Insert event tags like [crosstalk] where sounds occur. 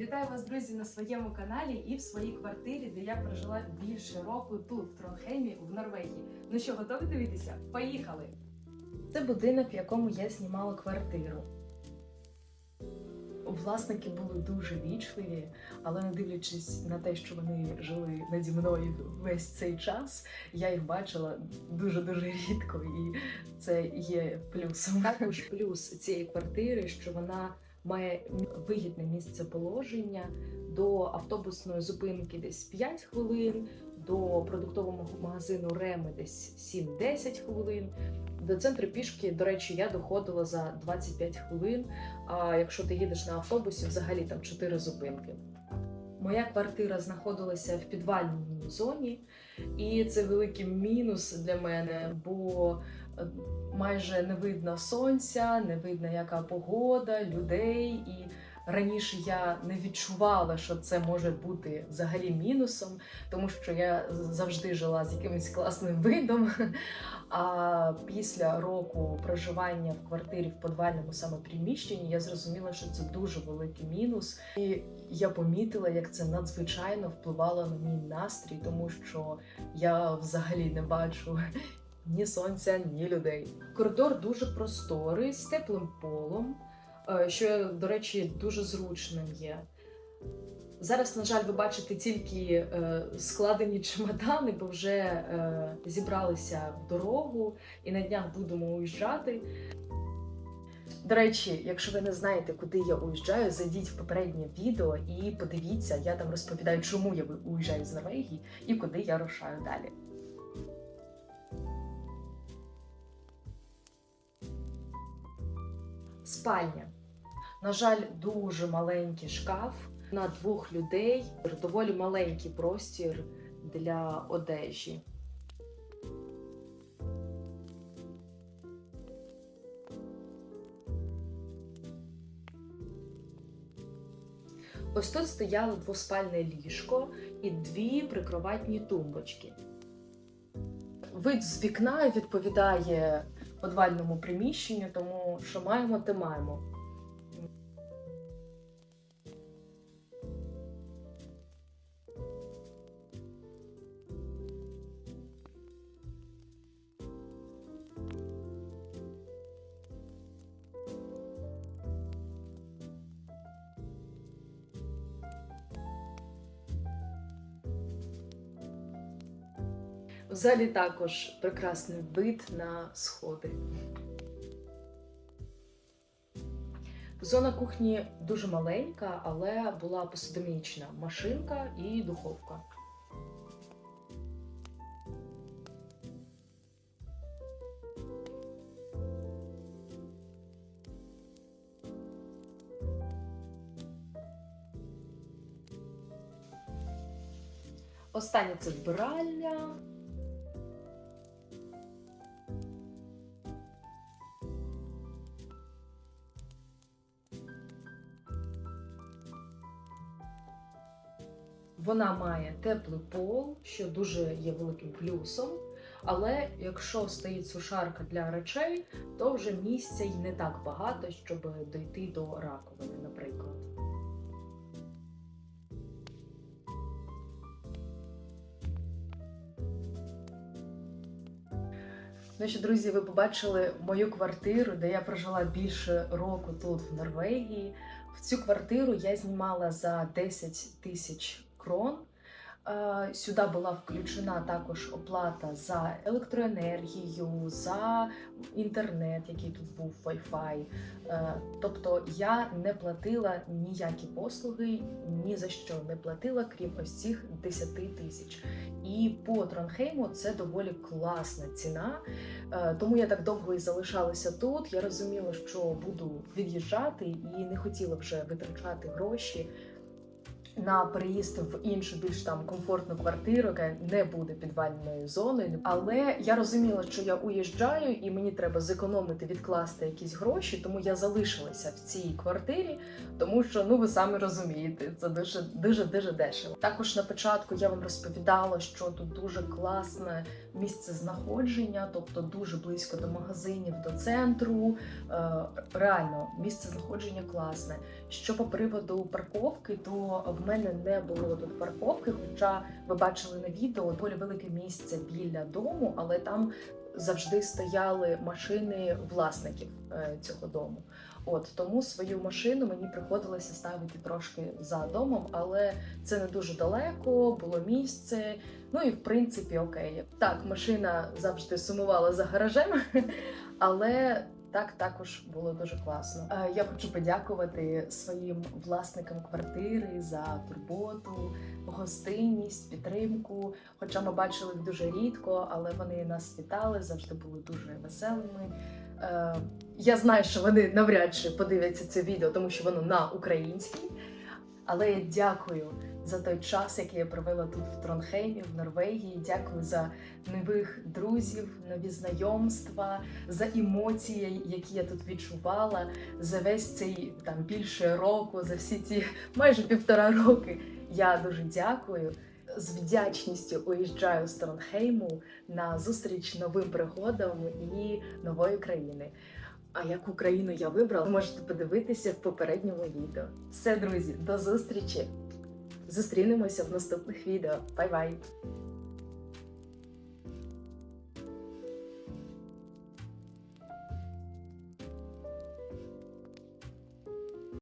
Вітаю вас, друзі, на своєму каналі і в своїй квартирі, де я прожила більше року тут, в Тронхеймі, в Норвегії. Ну що, готові дивитися? Поїхали! Це будинок, в якому я знімала квартиру. Власники були дуже вічливі, але не дивлячись на те, що вони жили наді мною весь цей час, я їх бачила дуже дуже рідко, і це є плюсом. Також плюс цієї квартири, що вона має вигідне місце положення до автобусної зупинки десь 5 хвилин, до продуктового магазину Реми десь 7-10 хвилин. До центру пішки, до речі, я доходила за 25 хвилин. А якщо ти їдеш на автобусі, взагалі там 4 зупинки. Моя квартира знаходилася в підвальній зоні, і це великий мінус для мене, бо е, майже не видно сонця, не видно, яка погода, людей. І раніше я не відчувала, що це може бути взагалі мінусом, тому що я завжди жила з якимось класним видом. А після року проживання в квартирі в подвальному саме приміщенні я зрозуміла, що це дуже великий мінус. І я помітила, як це надзвичайно впливало на мій настрій, тому що я взагалі не бачу ні сонця, ні людей. Коридор дуже просторий, з теплим полом, що, до речі, дуже зручним є. Зараз, на жаль, ви бачите тільки е, складені чемодани, бо вже е, зібралися в дорогу і на днях будемо уїжджати. До речі, якщо ви не знаєте, куди я уїжджаю, зайдіть в попереднє відео і подивіться, я там розповідаю, чому я уїжджаю з Норвегії і куди я рушаю далі. Спальня. На жаль, дуже маленький шкаф на двох людей. Доволі маленький простір для одежі. Ось тут стояло двоспальне ліжко і дві прикроватні тумбочки. Вид з вікна відповідає подвальному приміщенню, тому що маємо, те маємо. В залі також прекрасний вид на сходи. Зона кухні дуже маленька, але була посудомічна машинка і духовка. Останнє це вбиральня. Вона має теплий пол, що дуже є великим плюсом. Але якщо стоїть сушарка для речей, то вже місця й не так багато, щоб дойти до раковини, наприклад. Ну що, друзі, ви побачили мою квартиру, де я прожила більше року тут, в Норвегії. В цю квартиру я знімала за 10 тисяч крон. Е, Сюди була включена також оплата за електроенергію, за інтернет, який тут був Wi-Fi. Е, Тобто я не платила ніякі послуги, ні за що не платила, крім ось цих 10 тисяч. І по Тронхейму це доволі класна ціна. Е, Тому я так довго і залишалася тут. Я розуміла, що буду від'їжджати і не хотіла вже витрачати гроші на переїзд в іншу більш там комфортну квартиру, яка не буде підвальною зоною. Але я розуміла, що я уїжджаю, і мені треба зекономити, відкласти якісь гроші, тому я залишилася в цій квартирі, тому що ну ви самі розумієте, це дуже дуже дуже дешево. Також на початку я вам розповідала, що тут дуже класне місце знаходження, тобто дуже близько до магазинів, до центру. Е, Реально, місце знаходження класне. Що по приводу парковки, то в мене не було тут парковки, хоча ви бачили на відео доволі велике місце біля дому, але там завжди стояли машини власників е, цього дому. От тому свою машину мені приходилося ставити трошки за домом, але це не дуже далеко, було місце. Ну і в принципі окей. Так, машина завжди сумувала за гаражем, [laughs] але так також було дуже класно. Е, Я хочу подякувати своїм власникам квартири за турботу, гостинність, підтримку. Хоча ми бачили їх дуже рідко, але вони нас вітали, завжди були дуже веселими. Е, Я знаю, що вони навряд чи подивляться це відео, тому що воно на українській. Але я дякую за той час, який я провела тут в Тронхеймі, в Норвегії. Дякую за нових друзів, нові знайомства, за емоції, які я тут відчувала, за весь цей там більше року, за всі ці майже півтора роки. Я дуже дякую. З вдячністю уїжджаю з Тронхейму на зустріч новим пригодам і нової країни. А яку країну я вибрала, можете подивитися в попередньому відео. Все, друзі, до зустрічі! Зустрінемося в наступних відео. Бай-бай!